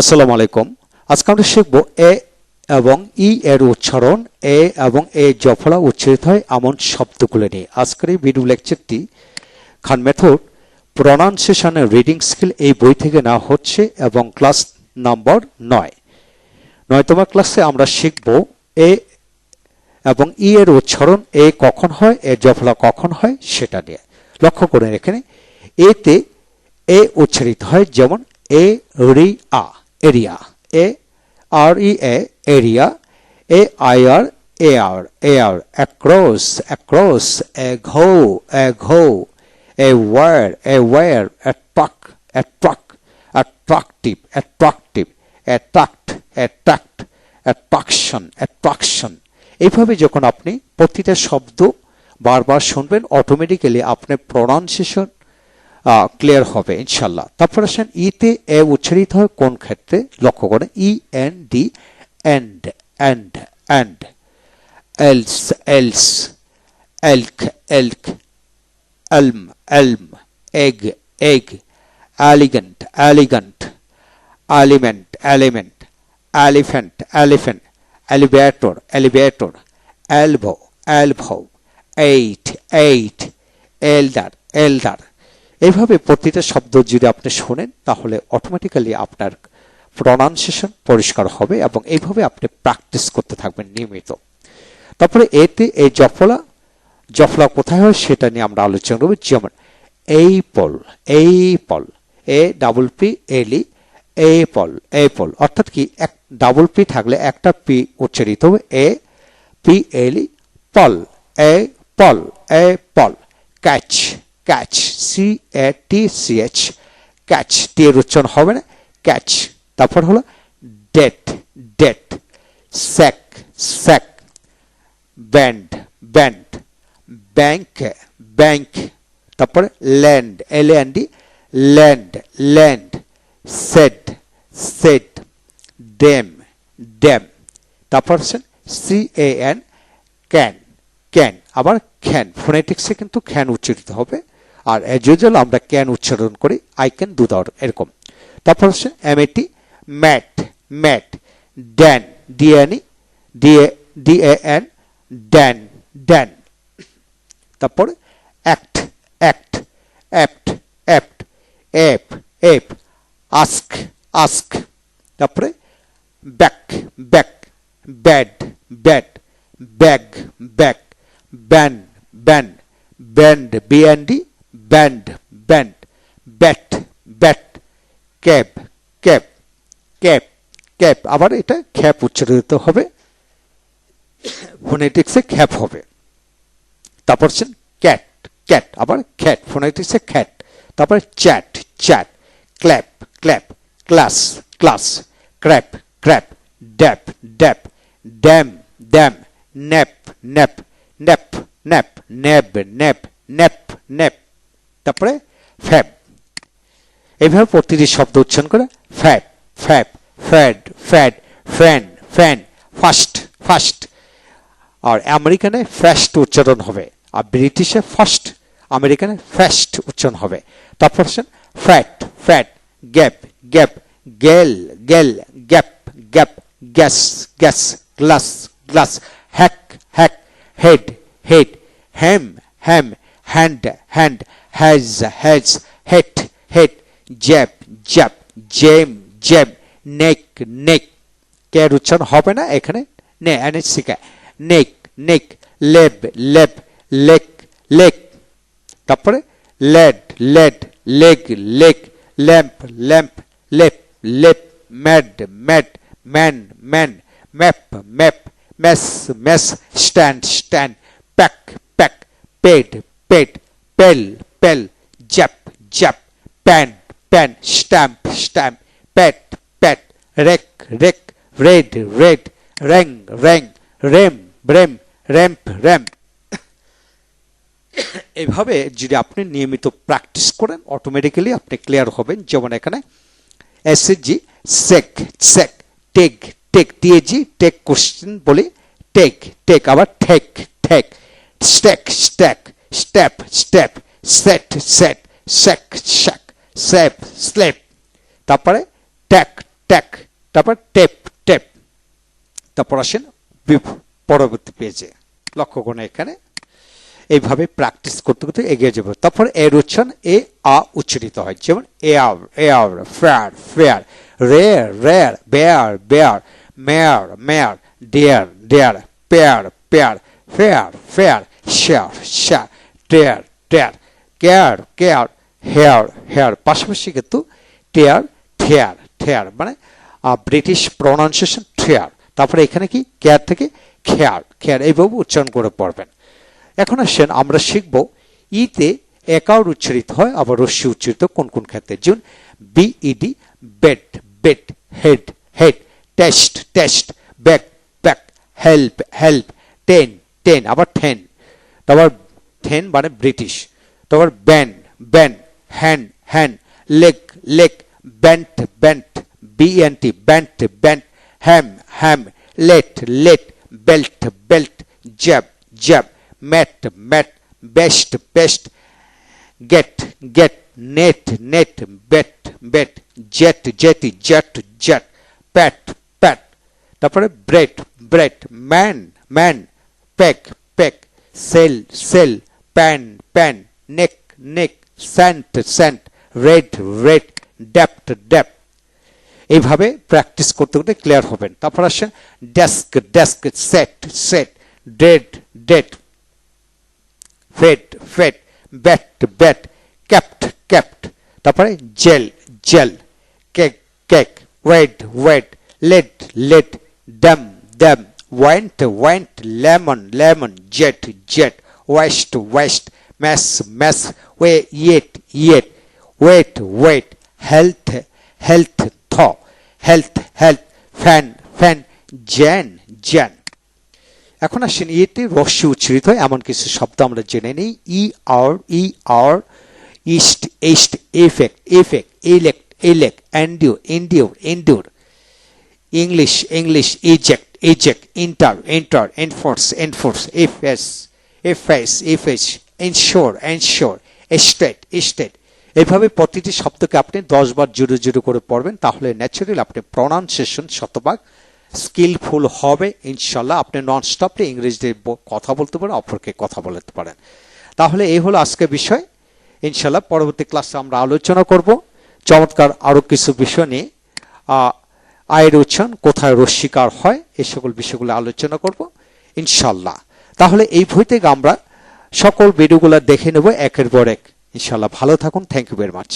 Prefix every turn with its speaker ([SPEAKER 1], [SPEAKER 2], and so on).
[SPEAKER 1] আসসালামু আলাইকুম। আজকে আমরা শিখব এ এবং ই এর উচ্চারণ, এ এবং এ জফলা উচ্চারিত হয় এমন শব্দগুলো নিয়ে। আজকের এই ভিডিও লেকচারটি খান মেথড প্রনাউন্সিয়েশনের রিডিং স্কিল এই বই থেকে নেওয়া হচ্ছে এবং ক্লাস নম্বর নয়। নয়তম ক্লাসে আমরা শিখব এ এবং ই এর উচ্চারণ, এ কখন হয়, এ জফলা কখন হয় সেটা নিয়ে। লক্ষ্য করেন এখানে এতে এ উচ্চারিত হয় যেমন area. Area A R E A area A I R A R A R across across ago ago aware aware attract attract attractive attractive attract attract attraction attraction এইভাবে যখন আপনি প্রতিটা শব্দ বারবার শুনবেন অটোমেটিক্যালি আপনার প্রনাউন্সিয়েশন ক্লিয়ার হবে ইনশাল্লাহ তারপর আসেন ইতে এ উচ্চারিত হয় কোন ক্ষেত্রে লক্ষ্য করেন E N D end end end else else elk elk elm elm egg egg elegant elegant element element elephant elephant elevator elevator elbow elbow eight eight elder elder এইভাবে প্রতিটা শব্দ যদি আপনি শোনেন, তাহলে অটোমেটিক্যালি আপনার প্রনাউন্সিয়েশন পরিষ্কার হবে এবং এইভাবে আপনি প্র্যাকটিস করতে থাকবেন নিয়মিত। তারপরে এতে এই জফলা জফলা কোথায় হয় সেটা নিয়ে আমরা আলোচনা করব। যেমন, এই পল এই পল, এ ডাবল পি এলি এ পল এ পল। অর্থাৎ কি, এক ডাবল পি থাকলে একটা পি উচ্চারিত হবে, এ পি এলি পল, apple apple, catch. Catch C A T C H catch T এর উচ্চারণ হবে না। ক্যাচ তারপর হলো date date sack sack band band bank bank তারপরে land L N D land land said said dam dam তারপর হচ্ছেন C A N can can আবার খ্যান ফোনেটিক্সে কিন্তু খ্যান উচ্চারিত হবে। আর অ্যাজ ইউজুয়াল আমরা ক্যান উচ্চারণ করি আই ক্যান দু দাওয়ার এরকম। তারপর হচ্ছে M A T mat mat Dan D N E D A D A N Dan Dan তারপরে act act apt apt app app ask ask তারপরে back back bad bad bag back ban ban band B N D band band bat bat cab cab cab cab আবার এটা খ্যাপ উচ্চারিত হবে। ফোনেটিক্সে খ্যাপ হবে। তারপর হচ্ছেন cat cat আবার খ্যাট ফোনেটিক্সে খ্যাট তারপর chat chat clap clap class class crap crap dap dap dam dam nap nap nap nap nab nap nap nap তারপরে ফ্যাব। এইভাবে প্রতিটি শব্দ উচ্চারণ করে fab fab, fad fad, fan fan, fast fast. আর আমেরিকানে ফাস্ট উচ্চারণ হবে, আর ব্রিটিশে ফার্স্ট আমেরিকানে ফাস্ট উচ্চারণ হবে। তারপর হচ্ছেন fat fat, gap gap, gal gal, gap gap, gas gas, glass glass, hack hack, head head, ham ham, hand hand has has hate hate zap zap gem gem neck neck কে উচ্চারণ হবে না এখানে নে এনে শিখায় neck neck lab lab lake lake তারপরে led led leg leg lamp lamp lap lap mad mad man man map map mess mess stand stand pack pack paid paid pale pal zap zap pan pan stamp stamp pat pat wreck wreck red red rang rang ram bream ramp ramp এইভাবে যদি আপনি নিয়মিত practice করেন automatically আপনি clear হবেন। যেমন এখানে S S G sack sack tag tag T A G tag question বলি টেক টেক আবার ঠেক ঠেক stack stack step step set set shack shack sap slap তারপরে ট্যাক ট্যাক তারপর টেপ টেপ তারপর আসেন পরবর্তী পেজে লক্ষ্য করুন এখানে। এইভাবে প্র্যাকটিস করতে করতে এগিয়ে যাবে। তারপর এর উচ্চারণ এ, আ উচ্চারিত হয়। যেমন A R A R fair fair rare rare bare bare, mare mare, dear dear, pair pair, fair fair, share share tear tear care care hair hair পাশাপাশি কিন্তু টেয়ার ঠেয়ার ঠেয়ার মানে ব্রিটিশ প্রনাউন্সিয়েশন ঠেয়ার তারপরে এখানে কি? কেয়ার থেকে খেয়ার খেয়ার এইভাবে উচ্চারণ করে পড়বেন। এখন আসেন আমরা শিখব ইতে একাউর উচ্চারিত হয়, আবার রশ্মি উচ্চারিত কোন কোন ক্ষেত্রে? যেমন B E D bed bed head head test test back back help help ten ten আবার টেন তারপর টেন মানে ব্রিটিশ তারপর ban ban hand hand leg leg bent bent BNT bent bent ham ham let let belt belt jab jab mat mat best best get get net net bet bet jet jetty jet jet pat pat তারপরে bread bread man man পেক পেক sell sell pan pan neck neck sent sent red red depth depth এইভাবে practice করতে করতে clear হবেন তারপর আসেন desk desk set set dead dead fed fed bat bat kept kept তারপরে gel gel cake cake wed wed led led dam dam went went lemon lemon jet jet west west mass mass way yet yet wet wet health health থ health health fan fan জ্যান জ্যান এখন আসেন, ইয়েতে রস্যি উচ্চারিত হয়, এমন কিছু শব্দ আমরা জেনে নিই। E R E R east east effect effect elect elect and you endure endure English English eject eject enter enter enforce enforce FS এফএস এফএস এনশোর এনশোর এস্টেট এস্টেট এইভাবে প্রতিটি শব্দকে আপনি দশ বার জুড়ে জুড়ে করে পড়বেন, তাহলে ন্যাচারাল আপনি প্রনাউন্সিয়েশন শতভাগ স্কিলফুল হবে, ইনশাল্লাহ। আপনি নন স্টপে ইংরেজিতে কথা বলতে পারেন, অপরকে কথা বলতে পারেন। তাহলে এই হলো আজকের বিষয়। ইনশাল্লাহ পরবর্তী ক্লাসে আমরা আলোচনা করব। চমৎকার আরও কিছু বিষয় নিয়ে। আয়ের উচ্চারণ, কোথায় রস্বীকার হয় এই সকল বিষয়গুলো আলোচনা করব, ইনশাল্লাহ। তাহলে এই বই থেকে আমরা সকল ভিডিওগুলো দেখে নেব একের পর এক। ইনশাল্লাহ ভালো থাকুন। Thank you very much